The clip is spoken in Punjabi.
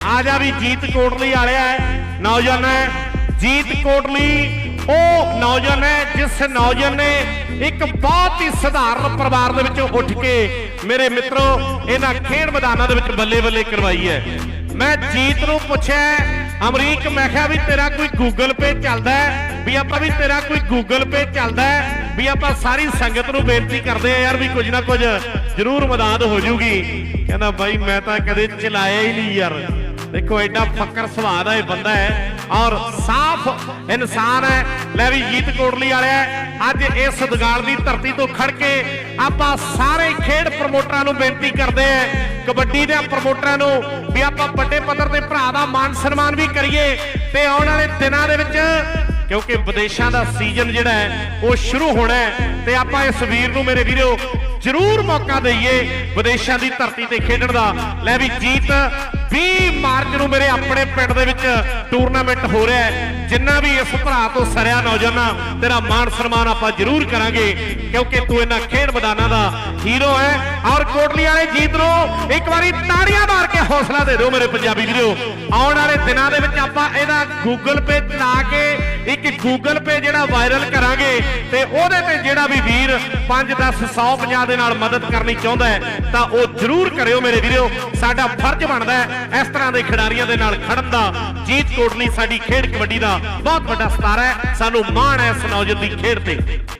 ਆ ਜਾ ਵੀ ਜੀਤ ਕੋਟਲੀ ਵਾਲਿਆ ਨੌਜਵਾਨ ਹੈ, ਜੀਤ ਕੋਟਲੀ। ਉਹ ਨੌਜਵਾਨ ਹੈ, ਜਿਸ ਨੌਜਵਾਨ ਨੇ ਇੱਕ ਬਹੁਤ ਹੀ ਸਧਾਰਨ ਪਰਿਵਾਰ ਦੇ ਵਿੱਚੋਂ ਉੱਠ ਕੇ ਮੇਰੇ ਮਿੱਤਰੋ, ਇਹਨਾਂ ਖੇਡ ਮੈਦਾਨਾਂ ਦੇ ਵਿੱਚ ਬੱਲੇ ਬੱਲੇ ਕਰਵਾਈ ਹੈ। ਮੈਂ ਜੀਤ ਨੂੰ ਪੁੱਛਿਆ, ਅਮਰੀਕ, ਮੈਂ ਕਿਹਾ ਵੀ ਤੇਰਾ ਕੋਈ ਗੂਗਲ ਪੇ ਚੱਲਦਾ ਵੀ ਆਪਾਂ ਵੀ ਤੇਰਾ ਕੋਈ ਗੂਗਲ ਪੇ ਚੱਲਦਾ ਵੀ ਆਪਾਂ ਸਾਰੀ ਸੰਗਤ ਨੂੰ ਬੇਨਤੀ ਕਰਦੇ ਆ ਯਾਰ ਵੀ ਕੁਝ ਨਾ ਕੁਝ ਜ਼ਰੂਰ ਮਦਦ ਹੋ ਜੂਗੀ। ਕਹਿੰਦਾ ਬਾਈ, ਮੈਂ ਤਾਂ ਕਦੇ ਚਲਾਇਆ ਹੀ ਨਹੀਂ ਯਾਰ। ਦੇਖੋ, ਐਡਾ ਫੱਕਰ ਸੁਭਾਅ ਦਾ ਇਹ ਬੰਦਾ ਹੈ ਔਰ ਸਾਫ਼ ਇਨਸਾਨ ਹੈ। ਲੈ ਵੀ ਜੀਤ ਕੋਟਲੀ ਵਾਲਿਆ ਅੱਜ ਇਸ ਦੁਗਾਲ ਦੀ ਧਰਤੀ ਤੋਂ ਖੜ ਕੇ ਆਪਾਂ ਸਾਰੇ ਖੇਡ ਪ੍ਰਮੋਟਰਾਂ ਨੂੰ ਬੇਨਤੀ ਕਰਦੇ ਆ ਕਬੱਡੀ ਦੇ ਪ੍ਰਮੋਟਰਾਂ ਨੂੰ ਵੀ ਆਪਾਂ ਵੱਡੇ ਪੱਧਰ ਤੇ ਭਰਾ ਦਾ ਮਾਨ ਸਨਮਾਨ ਵੀ ਕਰੀਏ ਤੇ ਆਉਣ ਵਾਲੇ ਦਿਨਾਂ ਦੇ ਵਿੱਚ ਕਿਉਂਕਿ ਵਿਦੇਸ਼ਾਂ ਦਾ ਸੀਜ਼ਨ ਜਿਹੜਾ ਹੈ, ਉਹ ਸ਼ੁਰੂ ਹੋਣਾ ਹੈ ਤੇ ਆਪਾਂ ਇਸ ਵੀਰ ਨੂੰ ਮੇਰੇ ਵੀਰੋ ਜ਼ਰੂਰ ਮੌਕਾ ਦਈਏ ਵਿਦੇਸ਼ਾਂ ਦੀ ਧਰਤੀ ਤੇ ਖੇਡਣ ਦਾ। ਲੈ ਵੀ ਜੀਤ 20 ਮਾਰਚ ਨੂੰ ਮੇਰੇ ਆਪਣੇ ਪਿੰਡ ਦੇ ਵਿੱਚ ਟੂਰਨਾਮੈਂਟ ਹੋ ਰਿਹਾ ਹੈ। ਜਿੰਨਾ ਵੀ ਇਸ ਭਰਾ ਤੋਂ ਸਰਿਆ ਨੌਜਵਾਨਾਂ, ਤੇਰਾ ਮਾਣ ਸਨਮਾਨ ਆਪਾਂ ਜ਼ਰੂਰ ਕਰਾਂਗੇ, ਕਿਉਂਕਿ ਤੂੰ ਇਹਨਾਂ ਖੇਡ ਮੈਦਾਨਾਂ ਦਾ ਹੀਰੋ ਹੈ। ਔਰ ਕੋਟਲੀ ਵਾਲੇ ਜੀਤ ਨੂੰ ਇੱਕ ਵਾਰੀ ਤਾੜੀਆਂ ਮਾਰ ਕੇ ਹੌਸਲਾ ਦੇ ਦਿਓ ਮੇਰੇ ਪੰਜਾਬੀ ਵੀਰੋ। ਆਉਣ ਵਾਲੇ ਦਿਨਾਂ ਦੇ ਵਿੱਚ ਆਪਾਂ ਇਹਦਾ ਗੂਗਲ ਪੇ ਚਲਾ ਕੇ ਇੱਕ ਗੂਗਲ ਪੇ ਜਿਹੜਾ ਵਾਇਰਲ ਕਰਾਂਗੇ ਤੇ ਉਹਦੇ ਤੇ ਜਿਹੜਾ ਵੀ ਵੀਰ 5 10 100 50 ਦੇ ਨਾਲ ਮਦਦ ਕਰਨੀ ਚਾਹੁੰਦਾ ਹੈ, ਤਾਂ ਉਹ ਜ਼ਰੂਰ ਕਰਿਓ ਮੇਰੇ ਵੀਰੋ। ਸਾਡਾ ਫਰਜ਼ ਬਣਦਾ ਹੈ ਇਸ ਤਰ੍ਹਾਂ ਦੇ ਖਿਡਾਰੀਆਂ ਦੇ ਨਾਲ ਖੜਨ ਦਾ। ਜੀਤ ਕੋਟਲੀ ਸਾਡੀ ਖੇਡ ਕਬੱਡੀ ਦਾ ਬਹੁਤ ਵੱਡਾ ਸਤਾਰਾ ਹੈ। ਸਾਨੂੰ ਮਾਣ ਹੈ ਇਸ ਨੌਜਵਾਨ ਦੀ ਖੇਡ ਤੇ।